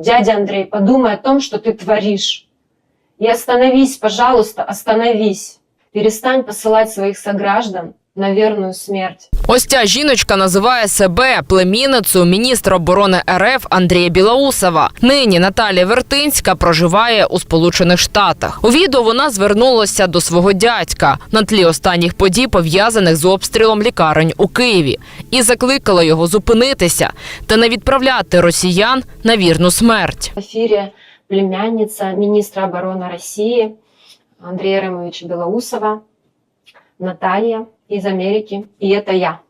Дядя Андрей, подумай о том, что ты творишь. И остановись, пожалуйста, остановись. Перестань посылать своих сограждан на верную смерть. Ось ця жіночка називає себе племінницею міністра оборони РФ Андрія Білоусова. Нині Наталія Вертинська проживає у Сполучених Штатах. У відео вона звернулася до свого дядька на тлі останніх подій, пов'язаних з обстрілом лікарень у Києві, і закликала його зупинитися та не відправляти росіян на вірну смерть. В эфире племянница министра обороны России Андрея Ремовича Белоусова, Наталья из Америки, и это я.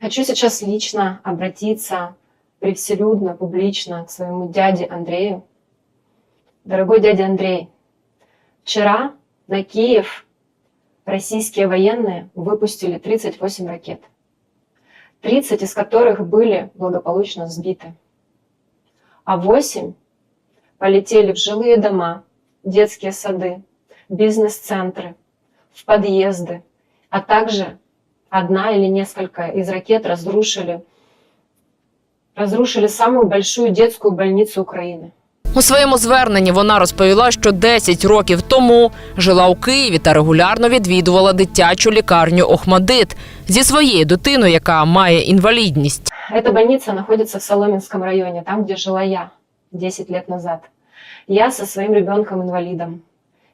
Хочу сейчас лично обратиться превселюдно, публично к своему дяде Андрею. Дорогой дядя Андрей, вчера на Киев российские военные выпустили 38 ракет, 30 из которых были благополучно сбиты, а 8 полетели в жилые дома, детские сады, бизнес-центры, в подъезды, а также одна или несколько из ракет разрушили, разрушили самую большую детскую больницу Украины. У своєму зверненні вона розповіла, що 10 років тому жила у Києві та регулярно відвідувала дитячу лікарню Охмадит зі своєю дитиною, яка має інвалідність. Эта больница находится в Соломенском районе, там, где жила я 10 лет назад. Я со своим ребенком-инвалидом.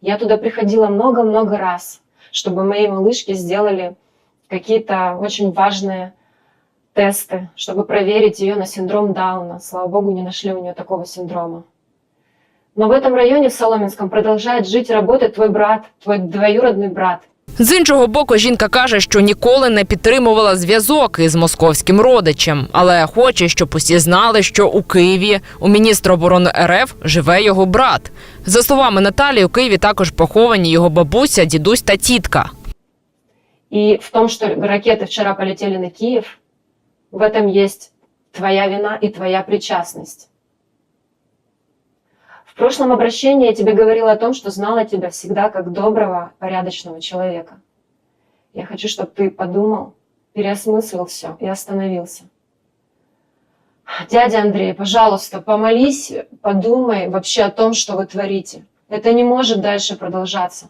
Я туда приходила много-много раз, чтобы моей малышке сделали какие-то очень важные тесты, чтобы проверить ее на синдром Дауна. Слава богу, не нашли у нее такого синдрома. Но в этом районе, в Соломенском, продолжает жить и работать твой брат, твой двоюродный брат. З іншого боку, жінка каже, що ніколи не підтримувала зв'язок із московським родичем, але хоче, щоб усі знали, що у Києві у міністра оборони РФ живе його брат. За словами Наталії, у Києві також поховані його бабуся, дідусь та тітка. И в том, что ракеты вчера полетели на Киев, в этом есть твоя вина и твоя причастность. В прошлом обращении я тебе говорила о том, что знала тебя всегда как доброго, порядочного человека. Я хочу, чтобы ты подумал, переосмыслил все и остановился. Дядя Андрей, пожалуйста, помолись, подумай вообще о том, что вы творите. Это не может дальше продолжаться.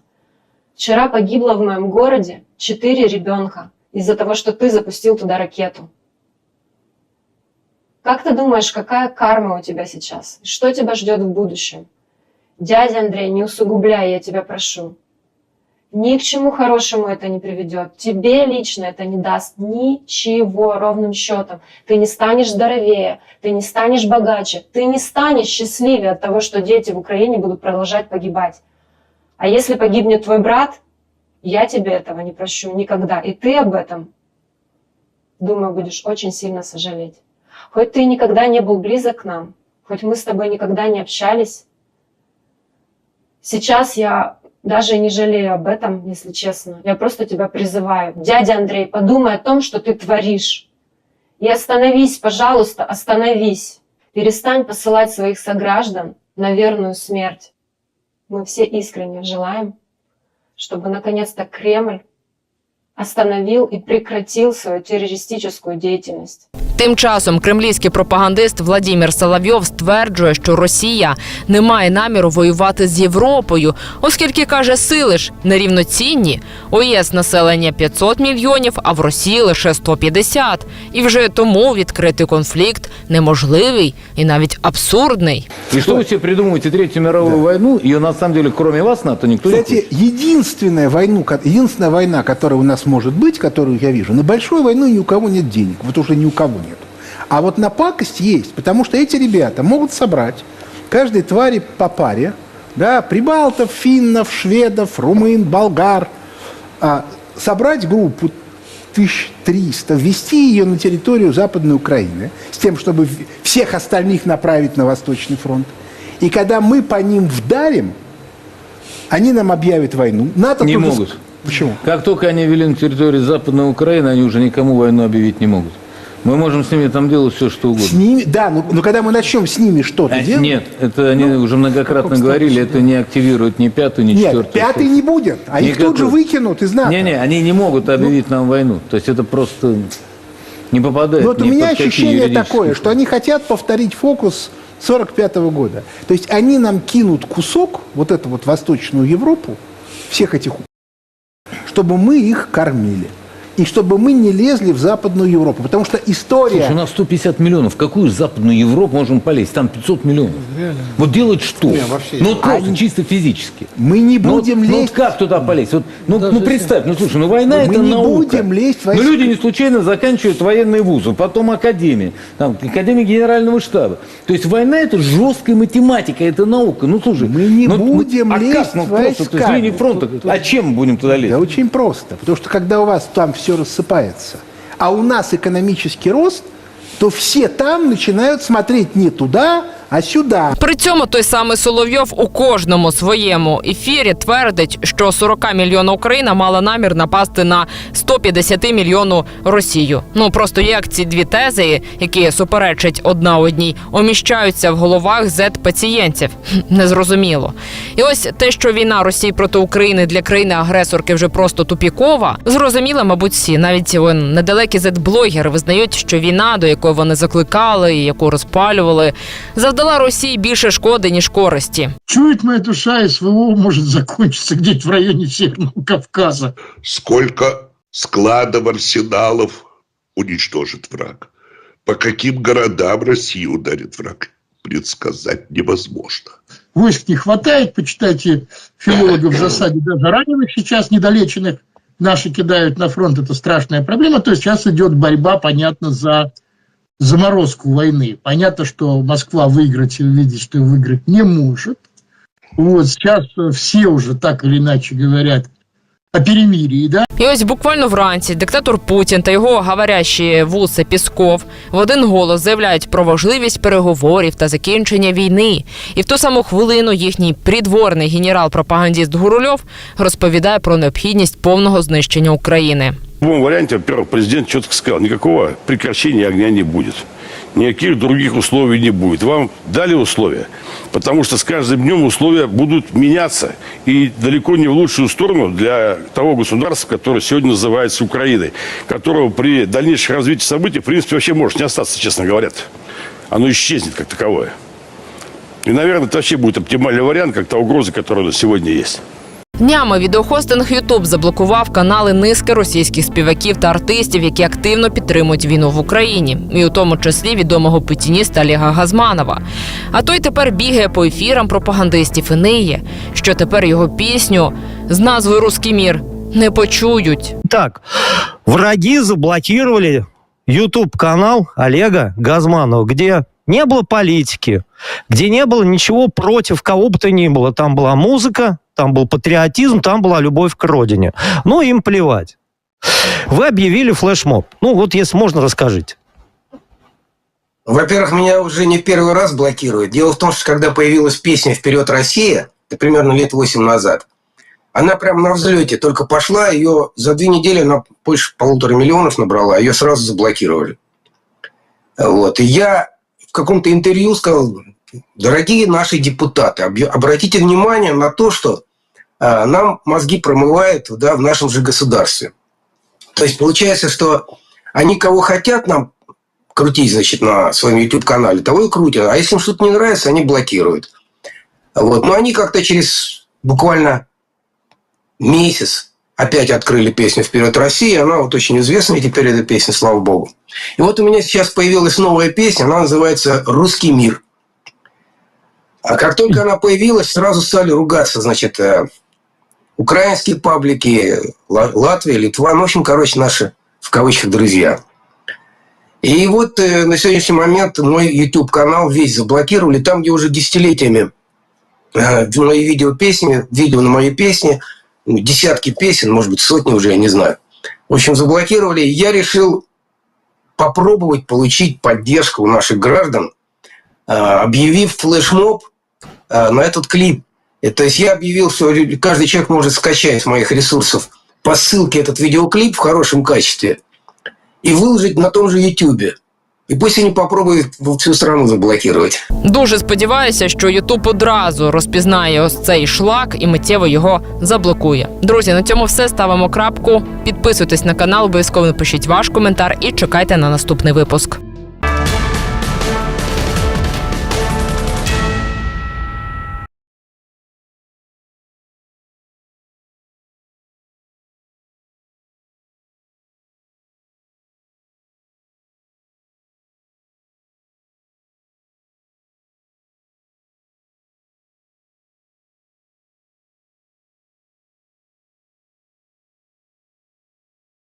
Вчера погибло в моем городе четыре ребенка из-за того, что ты запустил туда ракету. Как ты думаешь, какая карма у тебя сейчас? Что тебя ждет в будущем? Дядя Андрей, не усугубляй, я тебя прошу. Ни к чему хорошему это не приведет. Тебе лично это не даст ничего ровным счетом. Ты не станешь здоровее, ты не станешь богаче, ты не станешь счастливее от того, что дети в Украине будут продолжать погибать. А если погибнет твой брат, я тебе этого не прощу никогда. И ты об этом, думаю, будешь очень сильно сожалеть. Хоть ты никогда не был близок к нам, хоть мы с тобой никогда не общались, сейчас я даже не жалею об этом, если честно. Я просто тебя призываю. Дядя Андрей, подумай о том, что ты творишь. И остановись, пожалуйста, остановись. Перестань посылать своих сограждан на верную смерть. Мы все искренне желаем, чтобы наконец-то Кремль остановил и прекратил свою террористическую деятельность. Тим часом кремлівський пропагандист Владімір Соловйов стверджує, що Росія не має наміру воювати з Європою, оскільки каже, сили ж нерівноцінні. У ЄС населення 500 мільйонів, а в Росії лише 150. І вже тому відкритий конфлікт неможливий і навіть абсурдний. И что вы себе придумываете Третью мировую войну? Ее на самом деле, кроме вас, НАТО никто не Кстати, хочет. единственная, войну, ко- единственная война, которая у нас может быть, которую я вижу, на большую войну ни у кого нет денег. Вот уже ни у кого нет. А вот на пакость есть, потому что эти ребята могут собрать каждой твари по паре, да, прибалтов, финнов, шведов, румын, болгар, а, собрать группу 1300, ввести ее на территорию Западной Украины, с тем, чтобы всех остальных направить на Восточный фронт. И когда мы по ним вдарим, они нам объявят войну. НАТО Не тут же- могут. Почему? Как только они ввели на территории Западной Украины, они уже никому войну объявить не могут. Мы можем с ними там делать все, что С угодно. ними, да, но, но когда мы начнем с ними что-то А, делать... Нет, это они уже многократно говорили, это не активирует ни пятую, ни Нет, четвертую. пятый не будет, а их тут же Никакой. выкинут из НАТО. Не-не, они не могут объявить нам войну. То есть это просто не попадает Ну, вот у меня ощущение такое, что они хотят повторить фокус 45 года. То есть они нам кинут кусок, вот эту вот Восточную Европу, всех этих чтобы мы их кормили. И чтобы мы не лезли в Западную Европу. Потому что история... Слушай, у нас 150 миллионов. В какую западную Европу можем полезть? Там 500 миллионов. Вот делать что? Не, вообще. Ну, вот просто Они- чисто физически. Мы не Ну, будем ну, вот лезть... как туда полезть? Вот, ну, ну, представь, ну слушай, ну война Мы это не наука. будем лезть в Но войска. люди не случайно заканчивают военные вузы, потом академии, там, академия генерального штаба. То есть война это жесткая математика, это наука. Ну слушай, Мы не ну, будем а лезть как? Ну, в просто, то есть войска. линии фронта. А чем мы будем туда лезть? Да очень просто. Потому что когда у вас там все рассыпается, а у нас экономический рост, то все там начинают смотреть не туда, а сюда. При цьому той самий Соловйов у кожному своєму ефірі твердить, що 40 мільйона Україна мала намір напасти на 150 мільйону Росію. Ну просто як ці дві тези, які суперечать одна одній, уміщаються в головах зет пацієнтів. Незрозуміло. І ось те, що війна Росії проти України для країни-агресорки вже просто тупікова, зрозуміло, мабуть, всі. Навіть вон, недалекі зет-блогери визнають, що війна, до якої вони закликали і яку розпалювали, завдала Росії більше шкоди ніж користі. Чует моя душа, СВО может закончиться где-то в районе Северного Кавказа. Сколько складов, арсеналов уничтожит враг. По каким городам Россия ударит враг, предсказать невозможно. Войск не хватает, почитайте филологов в засаде, даже раненых сейчас недолеченных наши кидают на фронт. Это страшная проблема. То есть сейчас идет борьба, понятно, за заморозку войны. Понятно, что Москва выиграть или видеть, что выиграть не может. Вот сейчас э, все уже так или иначе говорят о перемирии, да? І ось буквально вранці диктатор Путін та його говорящі вуси Пісков в один голос заявляють про важливість переговорів та закінчення війни. І в ту саму хвилину їхній придворний генерал-пропагандіст Гурульов розповідає про необхідність повного знищення України. В любом варианте, во-первых, президент четко сказал, никакого прекращения огня не будет. Никаких других условий не будет. Вам дали условия, потому что с каждым днем условия будут меняться. И далеко не в лучшую сторону для того государства, которое сегодня называется Украиной, которого при дальнейшем развитии событий, в принципе, вообще может не остаться, честно говоря. Оно исчезнет как таковое. И, наверное, это вообще будет оптимальный вариант, как та угроза, которая у сегодня есть. Днями відеохостинг YouTube заблокував канали низки російських співаків та артистів, які активно підтримують війну в Україні, і у тому числі відомого путініста Олега Газманова. А той тепер бігає по ефірам пропагандистів і ниє, що тепер його пісню з назвою Руський мір не почують. Так, враги заблокировали YouTube-канал Олега Газманова, где не было политики, где не было ничего против кого бы то ни было. Там была музыка, там был патриотизм, там была любовь к родине. Ну, им плевать. Вы объявили флешмоб. Ну, вот если можно, расскажите. Во-первых, меня уже не первый раз блокируют. Дело в том, что когда появилась песня «Вперед, Россия», это примерно лет 8 назад, она прям на взлете только пошла, ее за две недели она больше полутора миллионов набрала, ее сразу заблокировали. Вот. И я в каком-то интервью сказал, дорогие наши депутаты, обратите внимание на то, что а, нам мозги промывают да, в нашем же государстве. То есть получается, что они кого хотят нам крутить, значит, на своем YouTube-канале, того и крутят. А если им что-то не нравится, они блокируют. Вот. Но они как-то через буквально месяц опять открыли песню «Вперед, Россия». Она вот очень известная теперь, эта песня, слава богу. И вот у меня сейчас появилась новая песня, она называется «Русский мир». А как только она появилась, сразу стали ругаться, значит, э, украинские паблики, Ла- Латвия, Литва, ну, в общем, короче, наши, в кавычках, друзья. И вот э, на сегодняшний момент мой YouTube-канал весь заблокировали, там, где уже десятилетиями э, мои видео песни, видео на мои песни, ну, десятки песен, может быть, сотни уже, я не знаю. В общем, заблокировали. Я решил попробовать получить поддержку у наших граждан, э, объявив флешмоб э, на этот клип. То есть я объявил, что каждый человек может скачать с моих ресурсов по ссылке этот видеоклип в хорошем качестве и выложить на том же YouTube. И пусть вони попробують всю страну заблокувати. Дуже сподіваюся, що Ютуб одразу розпізнає ось цей шлак і миттєво його заблокує. Друзі, на цьому все ставимо крапку. Підписуйтесь на канал, обов'язково напишіть ваш коментар і чекайте на наступний випуск.